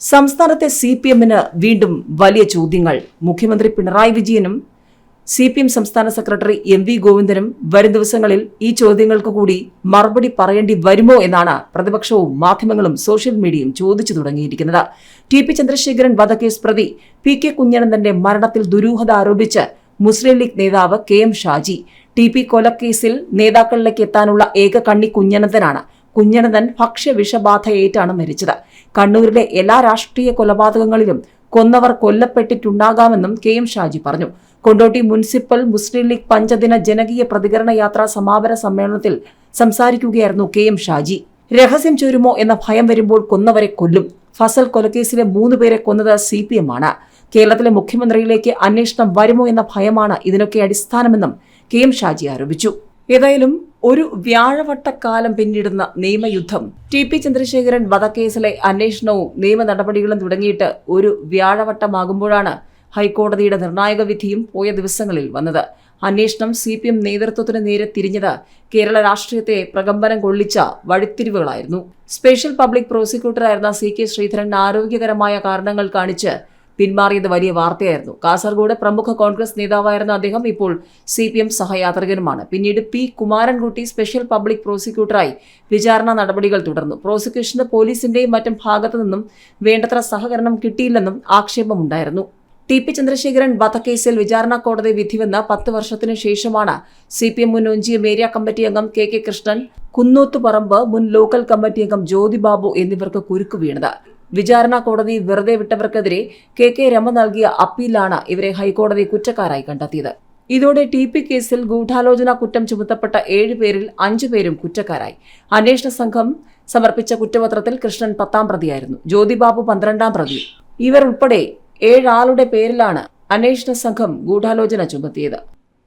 സംസ്ഥാനത്തെ C P എമ്മിന് വീണ്ടും വലിയ ചോദ്യങ്ങൾ. മുഖ്യമന്ത്രി പിണറായി വിജയനും സി പി എം സംസ്ഥാന സെക്രട്ടറി എം വി ഗോവിന്ദനും വരും ദിവസങ്ങളിൽ ഈ ചോദ്യങ്ങൾക്ക് കൂടി മറുപടി പറയേണ്ടി വരുമോ എന്നാണ് പ്രതിപക്ഷവും മാധ്യമങ്ങളും സോഷ്യൽ മീഡിയയും ചോദിച്ചു തുടങ്ങിയിരിക്കുന്നത്. ടി പി ചന്ദ്രശേഖരൻ വധക്കേസ് പ്രതി പി കെ കുഞ്ഞനന്ദന്റെ മരണത്തിൽ ദുരൂഹത ആരോപിച്ച് മുസ്ലിം ലീഗ് നേതാവ് K M Shaji T P കൊലക്കേസിൽ നേതാക്കളിലേക്ക് എത്താനുള്ള ഏക കണ്ണി കുഞ്ഞനന്ദനാണ് കുഞ്ഞനന്ദൻ ഭക്ഷ്യവിഷബാധയേറ്റാണ് മരിച്ചത്. കണ്ണൂരിലെ എല്ലാ രാഷ്ട്രീയ കൊലപാതകങ്ങളിലും കൊന്നവർ കൊല്ലപ്പെട്ടിട്ടുണ്ടാകാമെന്നും കെ എം ഷാജി പറഞ്ഞു. കൊണ്ടോട്ടി മുനിസിപ്പൽ മുസ്ലിം ലീഗ് പഞ്ചദിന ജനകീയ പ്രതികരണ യാത്രാ സമാപന സമ്മേളനത്തിൽ സംസാരിക്കുകയായിരുന്നു കെ എം ഷാജി. രഹസ്യം ചോരുമോ എന്ന ഭയം വരുമ്പോൾ കൊന്നവരെ കൊല്ലും. ഫസൽ കൊലക്കേസിലെ മൂന്ന് പേരെ കൊന്നത് സി പി എം ആണ് കേരളത്തിലെ മുഖ്യമന്ത്രിയിലേക്ക് അന്വേഷണം വരുമോ എന്ന ഭയമാണ് ഇതിനൊക്കെ അടിസ്ഥാനമെന്നും കെ എം ഷാജി ആരോപിച്ചു. ഏതായാലും ഒരു വ്യാഴവട്ടക്കാലം പിന്നിടുന്ന നിയമയുദ്ധം. ടി പി ചന്ദ്രശേഖരൻ വധക്കേസിലെ അന്വേഷണവും നിയമ നടപടികളും തുടങ്ങിയിട്ട് ഒരു വ്യാഴവട്ടമാകുമ്പോഴാണ് ഹൈക്കോടതിയുടെ നിർണായക വിധിയും പോയ ദിവസങ്ങളിൽ വന്നത്. അന്വേഷണം സി പി എം നേതൃത്വത്തിന് നേരെ തിരിഞ്ഞത് കേരള രാഷ്ട്രീയത്തെ പ്രകമ്പനം കൊള്ളിച്ച വഴിത്തിരിവുകളായിരുന്നു. സ്പെഷ്യൽ പബ്ലിക് പ്രോസിക്യൂട്ടറായിരുന്ന സി കെ ശ്രീധരൻ ആരോഗ്യകരമായ കാരണങ്ങൾ കാണിച്ച് പിന്മാറിയത് വലിയ വാർത്തയായിരുന്നു. കാസർഗോഡ് പ്രമുഖ കോൺഗ്രസ് നേതാവായിരുന്ന അദ്ദേഹം ഇപ്പോൾ സി പി എം സഹയാത്രികനുമാണ്. പിന്നീട് പി കുമാരൻകുട്ടി സ്പെഷ്യൽ പബ്ലിക് പ്രോസിക്യൂട്ടറായി വിചാരണ നടപടികൾ തുടർന്നു. പ്രോസിക്യൂഷന് പോലീസിന്റെയും മറ്റും ഭാഗത്തു നിന്നും വേണ്ടത്ര സഹകരണം കിട്ടിയില്ലെന്നും ആക്ഷേപമുണ്ടായിരുന്നു. ടി പി ചന്ദ്രശേഖരൻ വധക്കേസിൽ വിചാരണ കോടതി വിധിവെന്ന പത്ത് വർഷത്തിനു ശേഷമാണ് സി പി എം മുൻ ഒഞ്ചിയം ഏരിയ കമ്മിറ്റി അംഗം കെ കെ കൃഷ്ണൻ കുന്നോത്തുപറമ്പ് മുൻ ലോക്കൽ കമ്മിറ്റി അംഗം ജ്യോതിബാബു എന്നിവർക്ക് കുരുക്കു വീണത്. വിചാരണ കോടതി വെറുതെ വിട്ടവർക്കെതിരെ കെ കെ രമ നൽകിയ അപ്പീലാണ് ഇവരെ ഹൈക്കോടതി കുറ്റക്കാരായി കണ്ടെത്തിയത്. ഇതോടെ ടി പി കേസിൽ ഗൂഢാലോചന കുറ്റം ചുമത്തപ്പെട്ട ഏഴുപേരിൽ അഞ്ചുപേരും അഞ്ചു പേരും കുറ്റക്കാരായി. അന്വേഷണ സംഘം സമർപ്പിച്ച കുറ്റപത്രത്തിൽ കൃഷ്ണൻ പത്താം പ്രതിയായിരുന്നു. ജ്യോതിബാബു പന്ത്രണ്ടാം പ്രതി. ഇവർ ഉൾപ്പെടെ ഏഴാളുടെ പേരിലാണ് അന്വേഷണ സംഘം ഗൂഢാലോചന ചുമത്തിയത്.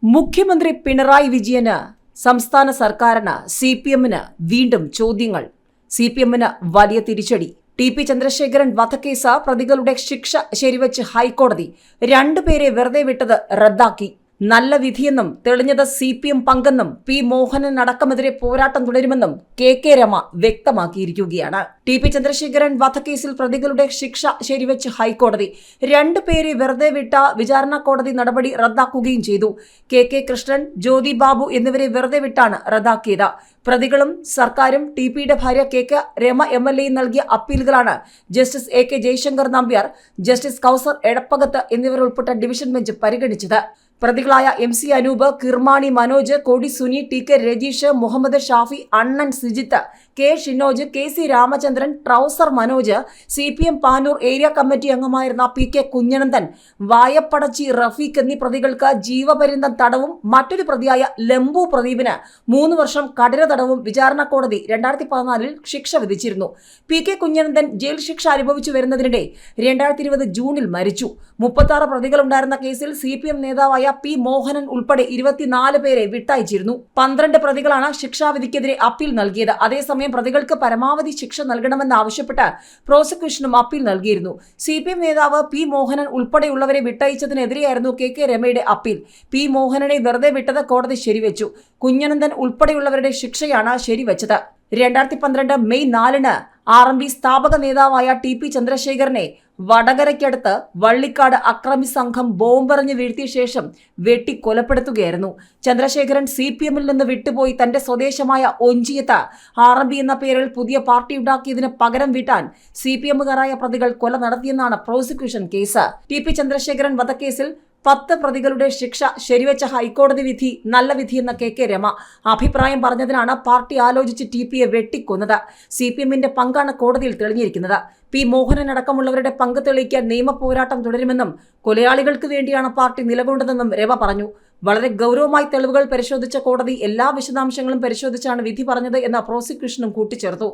മുഖ്യമന്ത്രി പിണറായി വിജയന് സംസ്ഥാന സർക്കാരിന് സി പി എമ്മിന് വീണ്ടും ചോദ്യങ്ങൾ. സി പി എമ്മിന് വലിയ തിരിച്ചടി. ടി പി ചന്ദ്രശേഖരൻ വധക്കേസ് പ്രതികളുടെ ശിക്ഷ ശരിവച്ച് ഹൈക്കോടതി രണ്ടുപേരെ വെറുതെ വിട്ടത് റദ്ദാക്കി. നല്ല വിധിയെന്നും തെളിഞ്ഞത് സി പി എം പങ്കെന്നും പി മോഹനൻ അടക്കമെതിരെ പോരാട്ടം തുടരുമെന്നും കെ കെ രമ വ്യക്തമാക്കിയിരിക്കുകയാണ്. ടി പി ചന്ദ്രശേഖരൻ വധക്കേസിൽ പ്രതികളുടെ ശിക്ഷ ശരിവെച്ച് ഹൈക്കോടതി. രണ്ടു പേരെ വെറുതെ വിട്ട വിചാരണ കോടതി നടപടി റദ്ദാക്കുകയും ചെയ്തു. കെ കെ കൃഷ്ണൻ ജ്യോതി ബാബു എന്നിവരെ വെറുതെ വിട്ടാണ് റദ്ദാക്കിയത്. പ്രതികളും സർക്കാരും ടി പിയുടെ ഭാര്യ K K Rema M L എയും നൽകിയ അപ്പീലുകളാണ് justice A K Jayasankar Nambiar justice Kauser Edappakath എന്നിവരുൾപ്പെട്ട division bench പരിഗണിച്ചത്. പ്രതികളായ M C Anoop Kirmani Manoj Kodi Suni T K Rajeesh Muhammad Shafi Annan Sijith K Shinoj K C Ramachandran trouser Manoj C P M Panoor area committee അംഗമായിരുന്ന P K Kunhanandan വായപ്പടച്ചി Rafeeq എന്നീ പ്രതികൾക്ക് ജീവപര്യന്തം തടവും മറ്റൊരു പ്രതിയായ ലംബു പ്രദീപിന് മൂന്ന് വർഷം കഠിന തടവും വിചാരണ കോടതി രണ്ടായിരത്തി പതിനാലിൽ ശിക്ഷ വിധിച്ചിരുന്നു. പി കെ കുഞ്ഞനന്ദൻ ജയിൽ ശിക്ഷ അനുഭവിച്ചു വരുന്നതിനിടെ രണ്ടായിരത്തി ഇരുപത് ജൂണിൽ മരിച്ചു. മുപ്പത്തി ആറ് പ്രതികളുണ്ടായിരുന്ന കേസിൽ സി പി എം നേതാവായ പി മോഹനൻ ഉൾപ്പെടെ ഇരുപത്തിനാല് പേരെ വിട്ടയച്ചിരുന്നു. പന്ത്രണ്ട് പ്രതികളാണ് ശിക്ഷാവിധിക്കെതിരെ അപ്പീൽ നൽകിയത്. അതേസമയം പ്രതികൾക്ക് പരമാവധി ശിക്ഷ നൽകണമെന്നാവശ്യപ്പെട്ട് പ്രോസിക്യൂഷനും അപ്പീൽ നൽകിയിരുന്നു. സി പി എം നേതാവ് പി മോഹനൻ ഉൾപ്പെടെയുള്ളവരെ വിട്ടയച്ചതിനെതിരെയായിരുന്നു കെ കെ രമയുടെ അപ്പീൽ. പി മോഹനനെ വെറുതെ വിട്ടത് കോടതി ശരിവെച്ചു. കുഞ്ഞനന്ദൻ ഉൾപ്പെടെയുള്ളവരുടെ ശിക്ഷയാണ് ശരിവെച്ചത്. രണ്ടായിരത്തി പന്ത്രണ്ട് മെയ് നാലിന് ആർ എം പി സ്ഥാപക നേതാവായ ടി പി ചന്ദ്രശേഖരനെ വടകരയ്ക്കടുത്ത് വള്ളിക്കാട് അക്രമി സംഘം ബോംബെറിഞ്ഞ് വീഴ്ത്തിയ ശേഷം വെട്ടി കൊലപ്പെടുത്തുകയായിരുന്നു. ചന്ദ്രശേഖരൻ സി പി എമ്മിൽ നിന്ന് വിട്ടുപോയി തന്റെ സ്വദേശമായ ഒഞ്ചിയത്ത് ആർ എം പി എന്ന പേരിൽ പുതിയ പാർട്ടി ഉണ്ടാക്കിയതിന് പകരം വീട്ടാൻ സി പി എമ്മുകാരായ പ്രതികൾ കൊല നടത്തിയെന്നാണ് prosecution case. T P Chandrasekharan വധക്കേസിൽ പത്ത് പ്രതികളുടെ ശിക്ഷ ശരിവെച്ച ഹൈക്കോടതി വിധി നല്ല വിധിയെന്ന കെ കെ രമ അഭിപ്രായം പറഞ്ഞതിനാണ് പാർട്ടി ആലോചിച്ച് ടി പിയെ വെട്ടിക്കൊന്നത്. സി പി എമ്മിന്റെ പങ്കാണ് കോടതിയിൽ തെളിഞ്ഞിരിക്കുന്നത്. പി മോഹനൻ അടക്കമുള്ളവരുടെ പങ്ക് തെളിയിക്കാൻ നിയമ പോരാട്ടം തുടരുമെന്നും കൊലയാളികൾക്ക് വേണ്ടിയാണ് പാർട്ടി നിലകൊണ്ടതെന്നും രമ പറഞ്ഞു. വളരെ ഗൗരവമായി തെളിവുകൾ പരിശോധിച്ച കോടതി എല്ലാ വിശദാംശങ്ങളും പരിശോധിച്ചാണ് വിധി പറഞ്ഞത് എന്ന പ്രോസിക്യൂഷനും കൂട്ടിച്ചേർത്തു.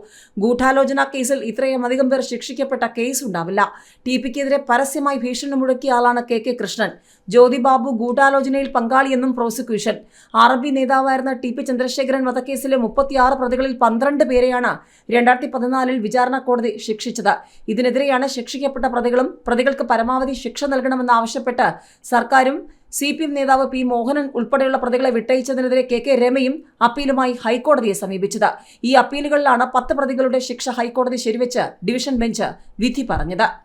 ഗൂഢാലോചന കേസിൽ ഇത്രയും അധികം പേർ ശിക്ഷിക്കപ്പെട്ട കേസ് ഉണ്ടാവില്ല. ടി പിക്കെതിരെ പരസ്യമായി ഭീഷണി മുഴക്കിയ ആളാണ് കെ കെ കൃഷ്ണൻ. ജ്യോതിബാബു ഗൂഢാലോചനയിൽ പങ്കാളിയെന്നും പ്രോസിക്യൂഷൻ. ആർ നേതാവായിരുന്ന ടി പി ചന്ദ്രശേഖരൻ വധക്കേസിലെ മുപ്പത്തിയാറ് പ്രതികളിൽ പന്ത്രണ്ട് പേരെയാണ് രണ്ടായിരത്തി പതിനാലിൽ വിചാരണ കോടതി ശിക്ഷിച്ചത്. ഇതിനെതിരെയാണ് ശിക്ഷിക്കപ്പെട്ട പ്രതികളും പ്രതികൾക്ക് പരമാവധി ശിക്ഷ നൽകണമെന്നാവശ്യപ്പെട്ട് സർക്കാരും സി പി എം നേതാവ് പി മോഹനൻ ഉൾപ്പെടെയുള്ള പ്രതികളെ വിട്ടയച്ചതിനെതിരെ കെ കെ രമയും അപ്പീലുമായി ഹൈക്കോടതിയെ സമീപിച്ചത്. ഈ അപ്പീലുകളിലാണ് പത്ത് പ്രതികളുടെ ശിക്ഷ ഹൈക്കോടതി ശരിവെച്ച് ഡിവിഷൻ ബെഞ്ച് വിധി പറഞ്ഞത്.